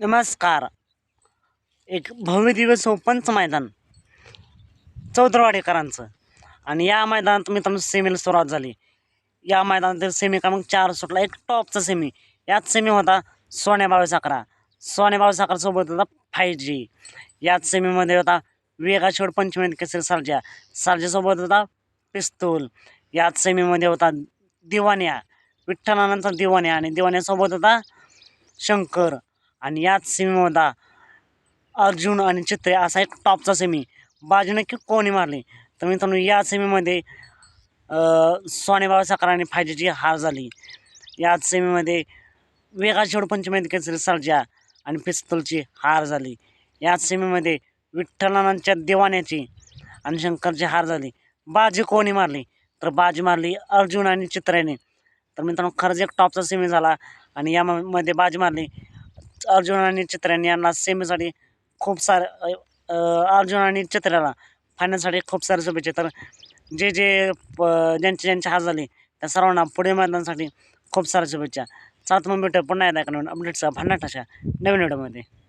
नमस्कार. एक भव्य दिव्य सोपंच मैदान. चौधरवाडेकरांचं आणि या मैदानात मित्रांनो सेमीला सुरुवात झाली. या मैदानातील सेमी क्रमांक चार सुटला. एक टॉपचा सेमी याच सेमी होता सोन्याबावी साखरा सोन्याबावी साखरासोबत होता फाय जी याच सेमीमध्ये होता वेगा शेवट पंचमी केसरी सालजा. होता पिस्तूल. याच सेमीमध्ये होता दिवाण्या विठ्ठलानंदचा दिवाण्या आणि दिवाण्यासोबत होता शंकर. आणि याच सीमेमध्ये अर्जुन आणि चित्रे असा एक टॉपचा सेमी बाजू नक्की कोणी मारली? तर मित्रांनो या सेमीमध्ये सोनेबाबा साखर आणि फायजीची हार झाली. याच सेमीमध्ये वेगा शेवट पंचमी केसरी सर्जा आणि पिस्तूलची हार झाली. याच सेमीमध्ये विठ्ठलानांच्या दिवाण्याची आणि शंकरची हार झाली. बाजी कोणी मारली? तर बाजी मारली अर्जुन आणि चित्र्याने तर मित्रांनो खरंच एक टॉपचा सेमी झाला आणि यामध्ये बाजी मारली. अर्जुन आणि चित्रांनी यांना सेमीसाठी खूप सारे अर्जुन आणि चित्राला फायनलसाठी खूप सारे शुभेच्छा. तर जे जे प ज्यांचे ज्यांचे हार झाले त्या सर्वांना पुढे मैदानासाठी खूप साऱ्या शुभेच्छा. सात मुंबई पुन्हा एकदा नवीन अपडेट्स भन्नाट अशा नवीन व्हिडिओमध्ये